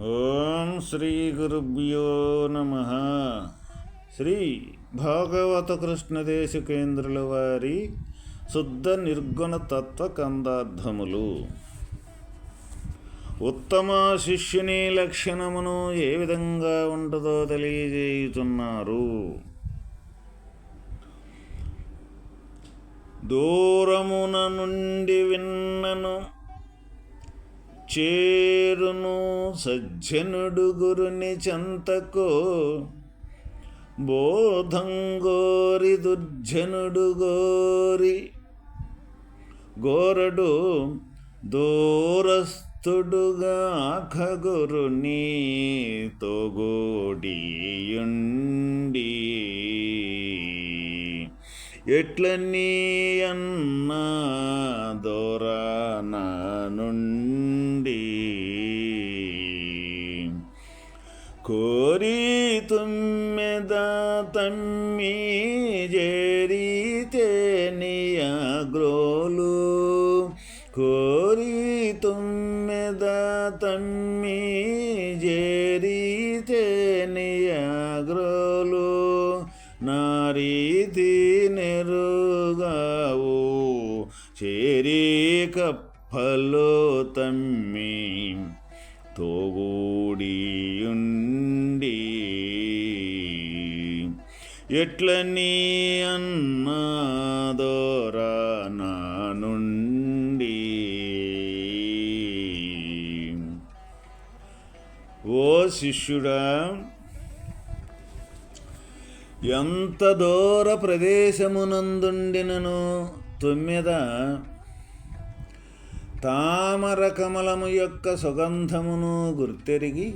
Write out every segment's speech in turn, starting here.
ఓం శ్రీ గురుభ్యో నమ. శ్రీ భాగవత కృష్ణదేశ కేంద్రుల వారి శుద్ధ నిర్గుణ తత్వ కందార్థములు. ఉత్తమ శిష్యుని లక్షణమును ఏ విధంగా ఉంటుందో తెలియజేయుతున్నారు దూరమున నుండి విన్నను చేరును సజ్జనుడు గురుని చెంతకు. బోధం గోరి దుర్జనుడు గోరి. గోరడు దూరస్థుడుగా ఖగురుని తోగోడియుండి. నీ అన్నా దోరా నుండి కోరి తుమ్మెద తమ్మి జేరితే గ్రోలు. కోరి తుమ్మెద తమ్మి ఎట్లని అన్నదోరా నా నుండి? ఓ శిష్యుడా ఎంత దూర ప్రదేశమునందుండినను తొమ్మిద? తామర కమలము యొక్క సుగంధమును గుర్తెరిగి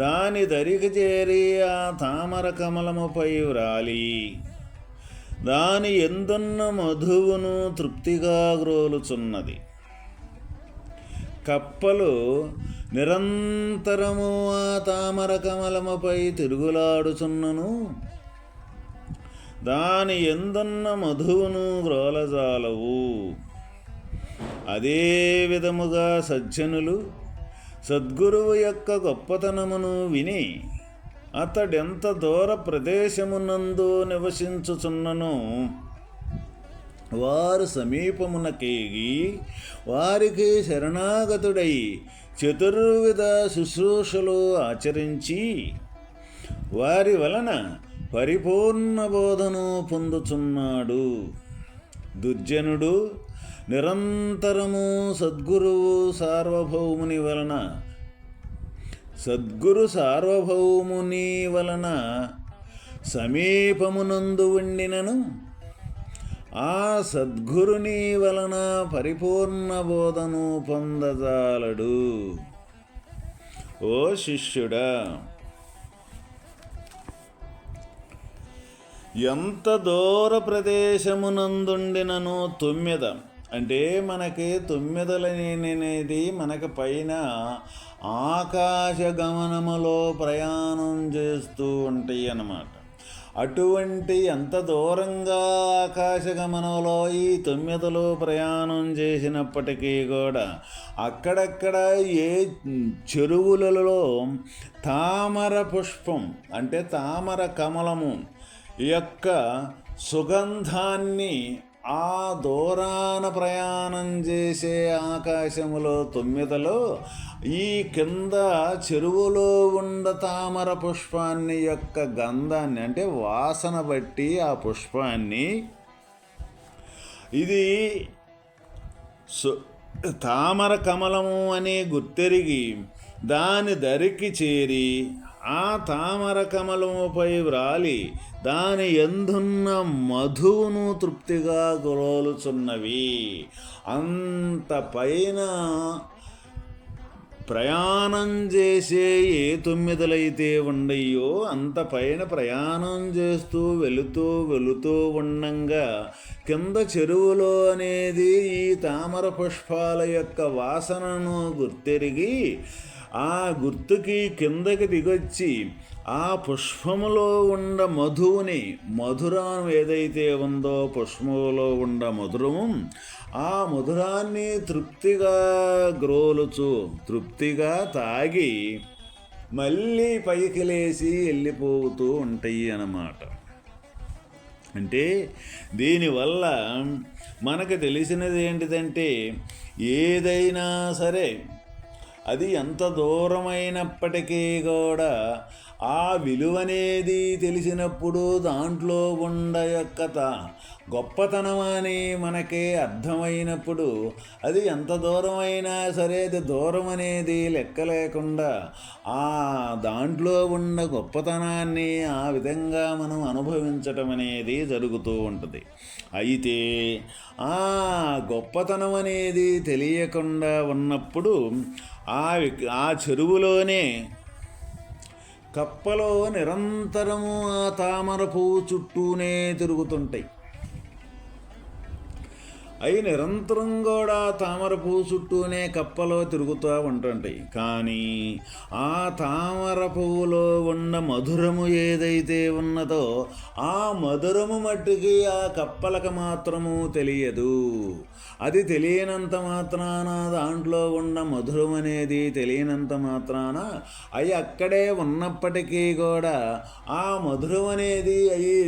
దాని దరికి చేరి ఆ తామర కమలముపై వ్రాలి. దాని ఎందున్న మధువును తృప్తిగా గ్రోలుచున్నది. కప్పలు నిరంతరము ఆ తామర కమలముపై తిరుగులాడుచున్నను. దాని ఎందున్న మధువును గ్రోలజాలవు. అదే విధముగా సజ్జనులు సద్గురువు యొక్క గొప్పతనమును విని అతడెంత దూర ప్రదేశమునందు నివసించుచున్నను? వారు సమీపమునకేగి వారికి శరణాగతుడై చతుర్విధ శుశ్రూషలు ఆచరించి వారి వలన పరిపూర్ణ బోధను పొందుచున్నాడు. దుర్జనుడు నిరంతరము సద్గురువు సార్వభౌముని వలన. సద్గురు సార్వభౌముని వలన సమీపమునందు ఉండినను. ఆ సద్గురుని వలన పరిపూర్ణ బోధను పొందజాలడు. ఓ శిష్యుడా! ఎంత దూర ప్రదేశమునందుండినను తుమ్మెద అంటే మనకి తొమ్మిదలనేది మనకి పైన ఆకాశ గమనములో ప్రయాణం చేస్తూ ఉంటాయి అన్నమాట. అటువంటి ఎంత దూరంగా ఆకాశగమనంలో ఈ తొమ్మిదిలో ప్రయాణం చేసినప్పటికీ కూడా అక్కడక్కడ ఏ చెరువులలో తామర పుష్పం అంటే తామర కమలము యొక్క సుగంధాన్ని ఆ దూరాన ప్రయాణం చేసే ఆకాశములో తొమ్మిదలో ఈ కింద చెరువులో ఉండ తామర పుష్పాన్ని యొక్క గంధాన్ని అంటే వాసన బట్టి ఆ పుష్పాన్ని ఇది తామర కమలము అని గుర్తెరిగి దాని దరికి చేరి ఆ తామర కమలముపై వ్రాలి. దాని ఎందున్న మధువును తృప్తిగా గురోలుచున్నవి అంత పైన ప్రయాణం చేసే ఏ తొమ్మిదలైతే ఉండయో అంత పైన ప్రయాణం చేస్తూ వెళుతూ వెళుతూ ఉండంగా కింద చెరువులో అనేది ఈ తామర పుష్పాల యొక్క వాసనను గుర్తెరిగి ఆ గుర్తుకి కిందకి దిగొచ్చి ఆ పుష్పములో ఉండ మధువుని మధురం ఏదైతే ఉందో పుష్పములో ఉండ మధురము ఆ మధురాన్ని తృప్తిగా గ్రోలుచు తృప్తిగా తాగి మళ్ళీ పైకి లేచి వెళ్ళిపోతూ ఉంటాయి అన్నమాట. అంటే దీనివల్ల మనకు తెలిసినది ఏంటిదంటే ఏదైనా సరే అది ఎంత దూరమైనప్పటికీ కూడా ఆ విలువనేది తెలిసినప్పుడు దాంట్లో ఉండ యొక్క గొప్పతనమని గొప్పతనం అని మనకి అర్థమైనప్పుడు అది ఎంత దూరమైనా సరే అది దూరం అనేది లెక్క లేకుండా ఆ దాంట్లో ఉన్న గొప్పతనాన్ని ఆ విధంగా మనం అనుభవించటం అనేది జరుగుతూ ఉంటుంది. అయితే ఆ గొప్పతనం అనేది తెలియకుండా ఉన్నప్పుడు ఆ ఆ చెరువులోనే కప్పలో నిరంతరము ఆ తామర పువ్వు చుట్టూనే తిరుగుతుంటాయి. అవి నిరంతరం కూడా తామర పువ్వు చుట్టూనే కప్పలో తిరుగుతూ ఉంటుంటాయి కానీ ఆ తామర పువ్వులో ఉన్న మధురము ఏదైతే ఉన్నదో ఆ మధురము మట్టుకి ఆ కప్పలకు మాత్రము తెలియదు. అది తెలియనంత మాత్రాన దాంట్లో ఉన్న మధురం అనేది తెలియనంత మాత్రాన అవి అక్కడే ఉన్నప్పటికీ కూడా ఆ మధురం అనేది అయ్యి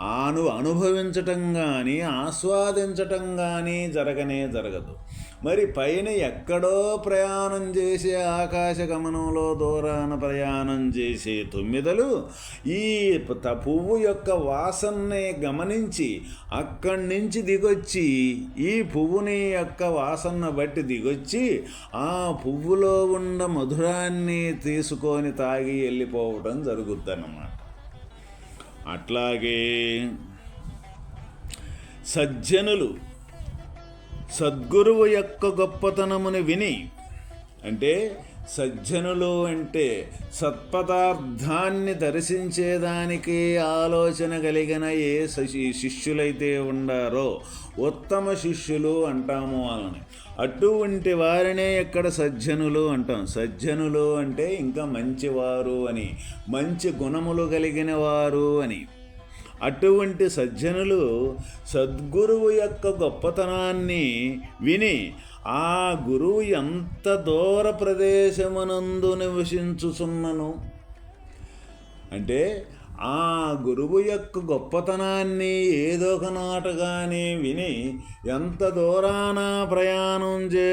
ఆను అనుభవించటం కానీ ఆస్వాదించటం కానీ జరగనే జరగదు. మరి పైన ఎక్కడో ప్రయాణం చేసే ఆకాశ గమనంలో దూరాన ప్రయాణం చేసే తొమ్మిదలు ఈ పువ్వు యొక్క వాసనని గమనించి అక్కడి నుంచి దిగొచ్చి ఈ పువ్వుని యొక్క వాసన బట్టి దిగొచ్చి ఆ పువ్వులో ఉన్న మధురాన్ని తీసుకొని తాగి వెళ్ళిపోవడం జరుగుద్దన్నమాట. అట్లాగే సజ్జనులు సద్గురువు యొక్క గొప్పతనముని విని అంటే సజ్జనులు అంటే సత్పదార్థాన్ని దర్శించేదానికి ఆలోచన కలిగిన ఏ శి- శిష్యులైతే ఉండారో ఉత్తమ శిష్యులు అంటాము వాళ్ళని. అటువంటి వారినే ఇక్కడ సజ్జనులు అంటాం? సజ్జనులు అంటే ఇంకా మంచివారు అని మంచి గుణములు కలిగిన వారు అని. అటువంటి సజ్జనులు సద్గురువు యొక్క గొప్పతనాన్ని విని ఆ గురువు ఎంత దూర ప్రదేశమునందు నివసించుచున్నను? అంటే ఆ గురువు యొక్క గొప్పతనాన్ని ఏదో ఒక నాటగానే విని ఎంత దూరాన ప్రయాణం చే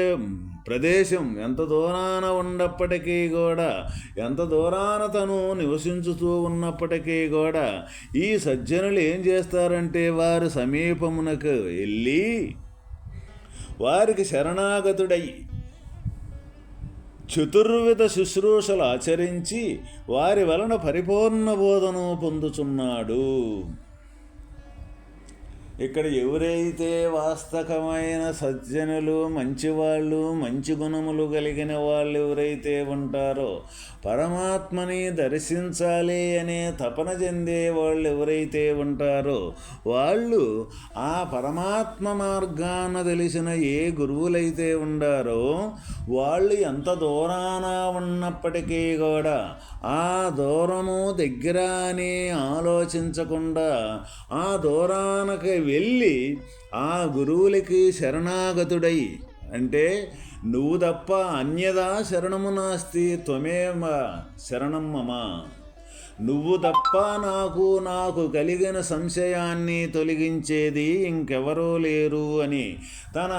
ప్రదేశం ఎంత దూరాన ఉన్నప్పటికీ కూడా ఎంత దూరాన తను నివసించుతూ ఉన్నప్పటికీ కూడా ఈ సజ్జనులు ఏం చేస్తారంటే వారు సమీపమునకు వెళ్ళి వారికి శరణాగతుడై చతుర్విధ శుశ్రూషలు ఆచరించి వారి వలన పరిపూర్ణ బోధను పొందుచున్నాడు. ఇక్కడ ఎవరైతే వాస్తవమైన సజ్జనులు మంచివాళ్ళు మంచి గుణములు కలిగిన వాళ్ళు ఎవరైతే ఉంటారో పరమాత్మని దర్శించాలి అనే తపన చెందే వాళ్ళు ఎవరైతే ఉంటారో వాళ్ళు ఆ పరమాత్మ మార్గాన తెలిసిన ఏ గురువులైతే ఉండారో వాళ్ళు ఎంత దూరాన ఉన్నప్పటికీ కూడా ఆ దూరము దగ్గర అని ఆలోచించకుండా ఆ దూరానికి వెళ్ళి ఆ గురువులకి శరణాగతుడై. అంటే నువ్వు తప్ప అన్యదా శరణము నాస్తి త్వమేమ శరణం మమ. నువ్వు తప్ప నాకు నాకు కలిగిన సంశయాన్ని తొలగించేది ఇంకెవరూ లేరు అని. తన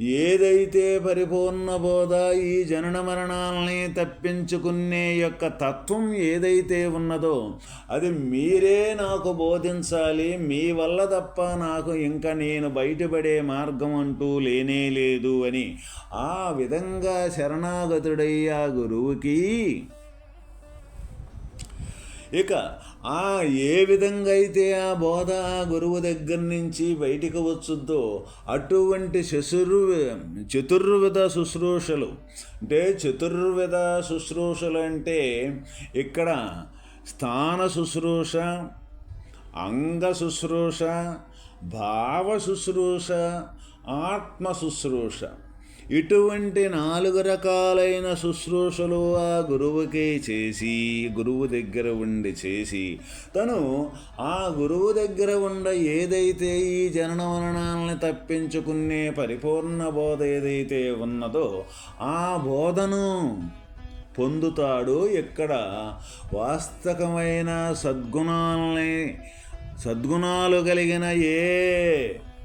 ఏదైతే పరిపూర్ణ బోధ ఈ జనన మరణాలని తప్పించుకునే యొక్క తత్వం ఏదైతే ఉన్నదో అది మీరే నాకు బోధించాలి. మీ వల్ల తప్ప నాకు ఇంకా నేను బయటపడే మార్గం అంటూ లేనే లేదు అని. ఆ విధంగా శరణాగతుడై ఆ గురువుకి ఇక ఆ ఏ విధంగా అయితే ఆ బోధ ఆ గురువు దగ్గర నుంచి బయటికి వచ్చుద్దో అటువంటి శశురు చతుర్విధ శుశ్రూషలు. అంటే చతుర్విధ శుశ్రూషలు అంటే ఇక్కడ స్థాన శుశ్రూష అంగ శుశ్రూష భావ శుశ్రూష ఆత్మ శుశ్రూష. ఇటువంటి నాలుగు రకాలైన శుశ్రూషలు ఆ గురువుకి చేసి గురువు దగ్గర ఉండి చేసి తను ఆ గురువు దగ్గర ఉండ ఏదైతే ఈ జనన మరణాలని తప్పించుకునే పరిపూర్ణ బోధ ఏదైతే ఉన్నదో ఆ బోధను పొందుతాడు ఇక్కడ వాస్తవమైన సద్గుణాలని సద్గుణాలు కలిగిన ఏ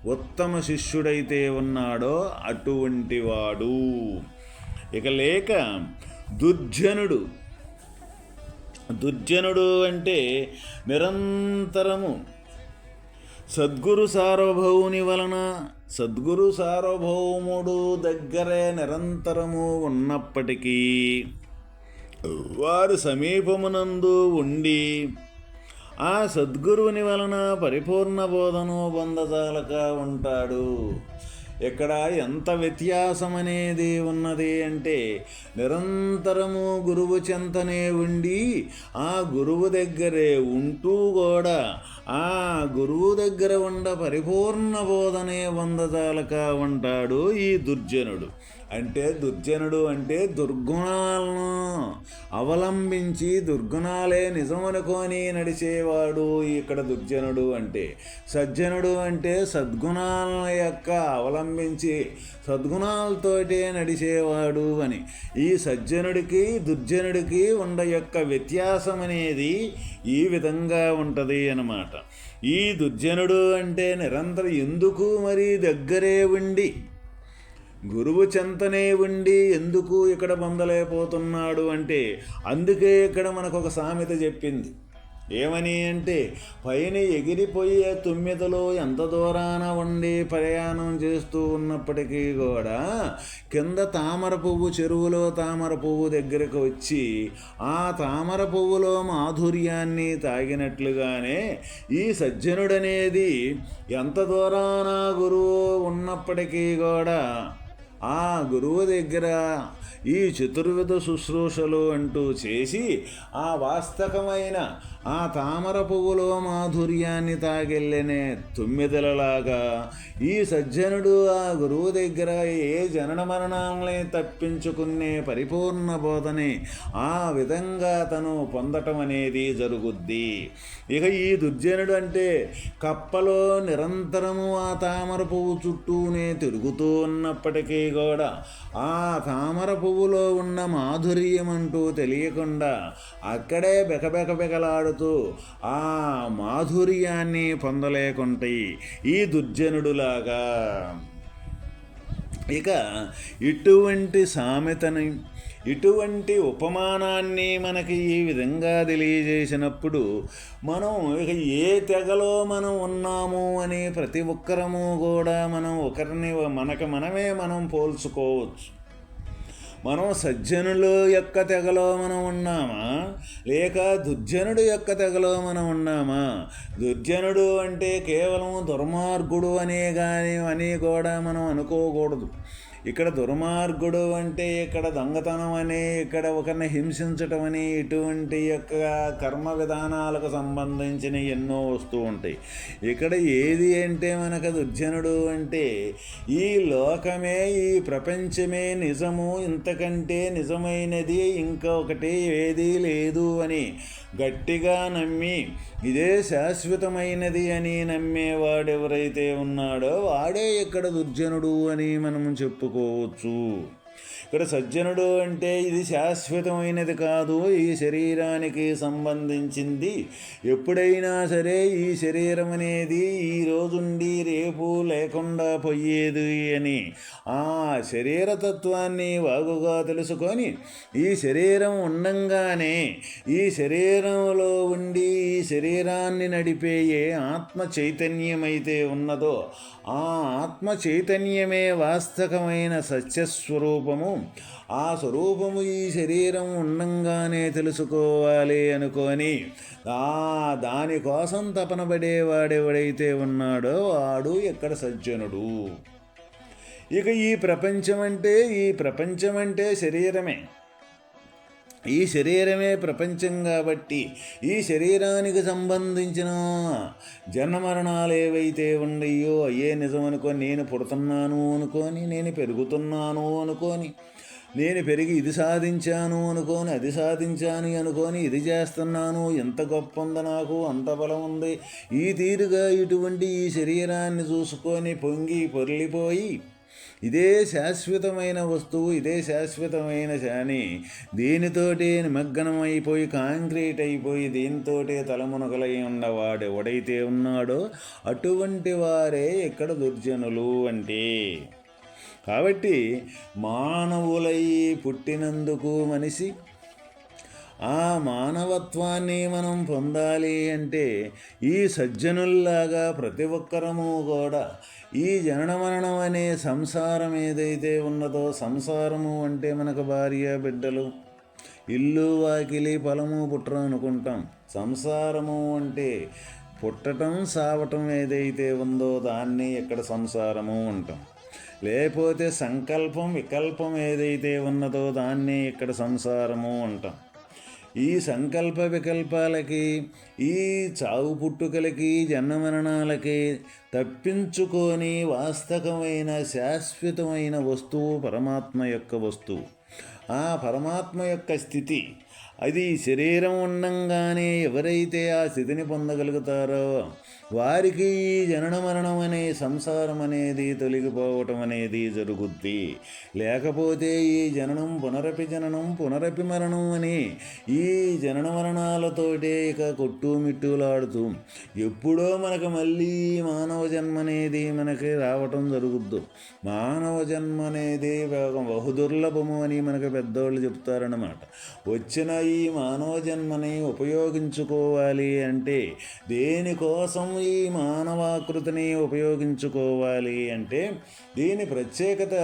ఉత్తమ శిష్యుడైతే ఉన్నాడో అటువంటి వాడు ఇక లేక దుర్జనుడు. దుర్జనుడు అంటే నిరంతరము సద్గురు సార్వభౌముని వలన సద్గురు సార్వభౌముడు దగ్గరే నిరంతరము ఉన్నప్పటికీ వారు సమీపమునందు ఉండి ఆ సద్గురువుని వలన పరిపూర్ణ బోధను పొందజాలక ఉంటాడు. ఇక్కడ ఎంత వ్యత్యాసం అనేది ఉన్నది అంటే నిరంతరము గురువు చెంతనే ఉండి ఆ గురువు దగ్గరే ఉంటూ కూడా ఆ గురువు దగ్గర ఉండ పరిపూర్ణ బోధనే వందజాలక ఉంటాడు ఈ దుర్జనుడు. అంటే దుర్జనుడు అంటే దుర్గుణాలను అవలంబించి దుర్గుణాలే నిజమనుకొని నడిచేవాడు ఇక్కడ దుర్జనుడు అంటే. సజ్జనుడు అంటే సద్గుణాల యొక్క అవలంబించి సద్గుణాలతోటే నడిచేవాడు అని. ఈ సజ్జనుడికి దుర్జనుడికి ఉండ యొక్క వ్యత్యాసం అనేది ఈ విధంగా ఉంటుంది అన్నమాట. ఈ దుర్జనుడు అంటే నిరంతరం ఎందుకు మరి దగ్గరే ఉండి గురువు చెంతనే ఉండి ఎందుకు ఇక్కడ పొందలేకపోతున్నాడు అంటే అందుకే ఇక్కడ మనకు ఒక సామెత చెప్పింది. ఏమని అంటే పైన ఎగిరిపోయే తుమ్మెదలో ఎంత దూరాన ఉండి ప్రయాణం చేస్తూ ఉన్నప్పటికీ కూడా కింద తామర పువ్వు చెరువులో తామర పువ్వు దగ్గరకు వచ్చి ఆ తామర పువ్వులో మాధుర్యాన్ని తాగినట్లుగానే ఈ సజ్జనుడనేది ఎంత దూరాన గురువు ఉన్నప్పటికీ కూడా ఆ గురువు దగ్గర ఈ చతుర్విధ శుశ్రూషలు అంటూ చేసి ఆ వాస్తవమైన ఆ తామర పువ్వులో మాధుర్యాన్ని తాగెళ్ళనే తుమ్మిదలలాగా ఈ సజ్జనుడు ఆ గురువు దగ్గర ఏ జనన మరణాలని తప్పించుకునే పరిపూర్ణ బోధని ఆ విధంగా తను పొందటం అనేది జరుగుద్ది. ఇక ఈ దుర్జనుడు అంటే కప్పలో నిరంతరము ఆ తామర పువ్వు చుట్టూనే తిరుగుతూ ఉన్నప్పటికీ కూడా ఆ తామర పువ్వులో ఉన్న మాధుర్యం అంటూ తెలియకుండా అక్కడే బెకబెకబెకలాడుతూ ఆ మాధుర్యాన్ని పొందలేకుంటాయి ఈ దుర్జనుడులాగా. ఇక ఇటువంటి సామెతని ఇటువంటి ఉపమానాన్ని మనకి ఈ విధంగా తెలియజేసినప్పుడు మనం ఇక ఏ తెగలో మనం ఉన్నాము అని ప్రతి ఒక్కరము కూడా మనం ఒకరిని మనకు మనమే మనం పోల్చుకోవచ్చు. మనం సజ్జనుల యొక్క తెగలో మనం ఉన్నామా? లేక దుర్జనుడు యొక్క తెగలో మనం ఉన్నామా? దుర్జనుడు అంటే కేవలం దుర్మార్గుడు అనే కానీ అని కూడా మనం అనుకోకూడదు. ఇక్కడ దుర్మార్గుడు అంటే ఇక్కడ దొంగతనం అని ఇక్కడ ఒకరిని హింసించటం అని ఇటువంటి యొక్క కర్మ విధానాలకు సంబంధించిన ఎన్నో వస్తూ ఉంటాయి. ఇక్కడ ఏది అంటే మనకు దుర్జనుడు అంటే ఈ లోకమే ఈ ప్రపంచమే నిజము ఇంతకంటే నిజమైనది ఇంకొకటి ఏదీ లేదు అని గట్టిగా నమ్మి ఇదే శాశ్వతమైనది అని నమ్మేవాడెవరైతే ఉన్నాడో వాడే ఇక్కడ దుర్జనుడు అని మనము చెప్పుకోవచ్చు. ఇక్కడ సజ్జనుడు అంటే ఇది శాశ్వతమైనది కాదు ఈ శరీరానికి సంబంధించింది. ఎప్పుడైనా సరే ఈ శరీరం అనేది ఈ రోజుండి రేపు లేకుండా పోయేది అని. ఆ శరీరతత్వాన్ని బాగుగా తెలుసుకొని ఈ శరీరం ఉండంగానే ఈ శరీరంలో ఉండి ఈ శరీరాన్ని నడిపే ఏ ఆత్మ చైతన్యమైతే ఉన్నదో ఆ ఆత్మ చైతన్యమే వాస్తవమైన సత్యస్వరూపము ఆ స్వరూపము ఈ శరీరం ఉండంగానే తెలుసుకోవాలి అనుకొని ఆ దానికోసం తపనపడేవాడెవడైతే ఉన్నాడో వాడు ఎక్కడ సజ్జనుడు? ఇక ఈ ప్రపంచం అంటే ఈ ప్రపంచం అంటే శరీరమే. ఈ శరీరమే ప్రపంచం కాబట్టి ఈ శరీరానికి సంబంధించిన జన్మరణాలు ఏవైతే ఉన్నాయో అయ్యే నిజం అనుకొని నేను పుడుతున్నాను అనుకొని నేను పెరుగుతున్నాను అనుకొని నేను పెరిగి ఇది సాధించాను అనుకొని అది సాధించాను అనుకొని ఇది చేస్తున్నాను ఎంత గొప్ప ఉంది నాకు అంత బలం ఉంది. ఈ తీరుగా ఇటువంటి ఈ శరీరాన్ని చూసుకొని పొంగి పొర్లిపోయి ఇదే శాశ్వతమైన వస్తువు ఇదే శాశ్వతమైన శాని దీనితోటి నిమగ్నం అయిపోయి కాంక్రీట్ అయిపోయి దీనితోటే తలమునకలై ఉన్నవాడు ఎవడైతే ఉన్నాడో అటువంటి వారే ఇక్కడ దుర్జనులు అంటే. కాబట్టి మానవులై పుట్టినందుకు మనిషి ఆ మానవత్వాన్ని మనం పొందాలి అంటే ఈ సజ్జనుల్లాగా ప్రతి ఒక్కరము కూడా ఈ జనన మరణం అనే సంసారం ఏదైతే ఉన్నదో సంసారము అంటే మనకు భార్య బిడ్డలు ఇల్లు వాకిలి పొలము పుట్ర అనుకుంటాం. సంసారము అంటే పుట్టటం సావటం ఏదైతే ఉందో దాన్ని ఇక్కడ సంసారము అంటాం. లేకపోతే సంకల్పం వికల్పం ఏదైతే ఉన్నదో దాన్ని ఇక్కడ సంసారము అంటాం. ఈ సంకల్ప వికల్పాలకి ఈ చావు పుట్టుకలకి జన్మమరణాలకి తప్పించుకొని వాస్తవమైన శాశ్వతమైన వస్తువు పరమాత్మ యొక్క వస్తువు. ఆ పరమాత్మ యొక్క స్థితి అది శరీరం ఉండంగానే ఎవరైతే ఆ స్థితిని పొందగలుగుతారో వారికి ఈ జనన మరణం అనే సంసారం అనేది తొలగిపోవటం అనేది జరుగుద్ది. లేకపోతే ఈ జననం పునరపి జననం పునరపి మరణం అని ఈ జనన మరణాలతోటే ఇక కొట్టుమిట్టులాడుతూ ఎప్పుడో మనకు మళ్ళీ మానవ జన్మ అనేది మనకి రావటం జరుగుద్దు. మానవ జన్మ అనేది బహుదుర్లభము అని మనకు పెద్దవాళ్ళు చెప్తారన్నమాట. వచ్చిన ఈ మానవ జన్మని ఉపయోగించుకోవాలి అంటే దేనికోసం ఈ మానవాకృతిని ఉపయోగించుకోవాలి అంటే దీని ప్రత్యేకత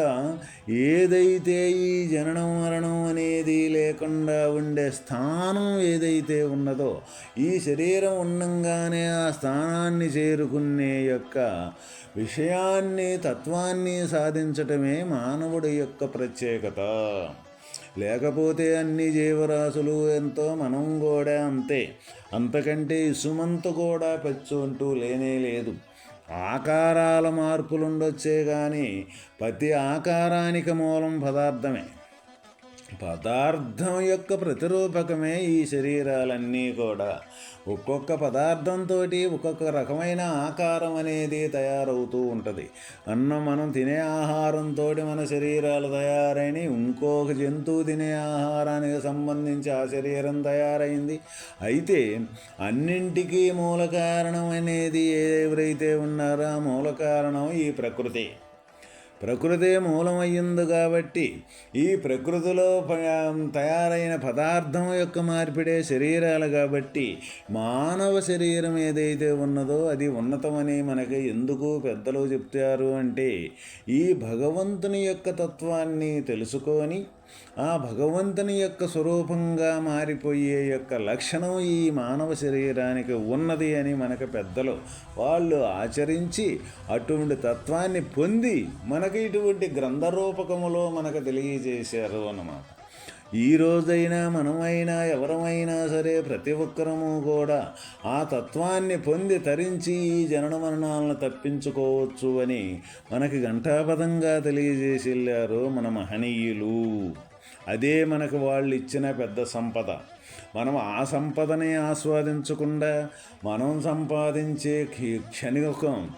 ఏదైతే ఈ జననం మరణం అనేది లేకుండా ఉండే స్థానం ఏదైతే ఉన్నదో ఈ శరీరం ఉండంగానే ఆ స్థానాన్ని చేరుకునే యొక్క విషయాన్ని తత్వాన్ని సాధించటమే మానవుడి యొక్క ప్రత్యేకత. లేకపోతే అన్ని జీవరాశులు ఎంతో మనం కూడా అంతే. అంతకంటే ఇసుమంత కూడా పెచ్చు అంటూ లేనే లేదు. ఆకారాల మార్పులుండొచ్చే కానీ ప్రతి ఆకారానికి మూలం పదార్థమే. పదార్థం యొక్క ప్రతిరూపకమే ఈ శరీరాలన్నీ కూడా. ఒక్కొక్క పదార్థంతో ఒక్కొక్క రకమైన ఆకారం అనేది తయారవుతూ ఉంటుంది. అన్నం మనం తినే ఆహారంతో మన శరీరాలు తయారైనవి ఇంకొక జంతువు తినే ఆహారానికి సంబంధించి ఆ శరీరం తయారైంది. అయితే అన్నింటికీ మూల కారణం అనేది ఎవరైతే ఉన్నారో ఆ మూల కారణం ఈ ప్రకృతి. ప్రకృతే మూలమయ్యింది కాబట్టి ఈ ప్రకృతిలో తయారైన పదార్థం యొక్క మార్పిడే శరీరాలు కాబట్టి మానవ శరీరం ఏదైతే ఉన్నదో అది ఉన్నతమని మనకి ఎందుకు పెద్దలు చెప్తారు అంటే ఈ భగవంతుని యొక్క తత్వాన్ని తెలుసుకొని ఆ భగవంతుని యొక్క స్వరూపంగా మారిపోయే యొక్క లక్షణం ఈ మానవ శరీరానికి ఉన్నది అని మనకు పెద్దలు వాళ్ళు ఆచరించి అటువంటి తత్వాన్ని పొంది మనకి ఇటువంటి గ్రంథరూపకములో మనకు తెలియజేశారు అన్నమాట. ఈ రోజైనా మనమైనా ఎవరమైనా సరే ప్రతి ఒక్కరము కూడా ఆ తత్వాన్ని పొంది తరించి ఈ జనన మరణాలను తప్పించుకోవచ్చు అని మనకి ఘంటాపదంగా తెలియజేసి వెళ్ళారు మన మహనీయులు. అదే మనకు వాళ్ళు ఇచ్చిన పెద్ద సంపద. మనం ఆ సంపదని ఆస్వాదించకుండా మనం సంపాదించే క్షణికం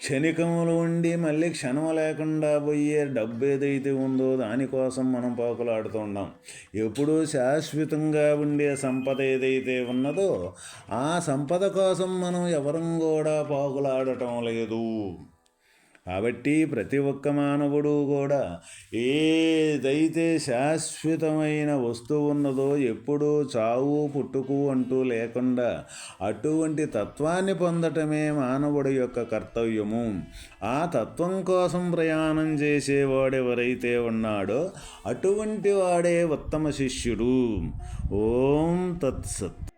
క్షణికములు ఉండి మళ్ళీ క్షణం లేకుండా పోయే డబ్బు ఏదైతే ఉందో దానికోసం మనం ఉన్నాం. ఎప్పుడూ శాశ్వతంగా ఉండే సంపద ఏదైతే ఉన్నదో ఆ సంపద కోసం మనం ఎవరం కూడా పాకులాడటం లేదు. కాబట్టి ప్రతి ఒక్క మానవుడు కూడా ఏదైతే శాశ్వతమైన వస్తువు ఉన్నదో ఎప్పుడూ చావు పుట్టుకు అంటూ లేకుండా అటువంటి తత్వాన్ని పొందటమే మానవుడి యొక్క కర్తవ్యము. ఆ తత్వం కోసం ప్రయాణం చేసేవాడెవరైతే ఉన్నాడో అటువంటి వాడే ఉత్తమ శిష్యుడు. ఓం తత్సత్.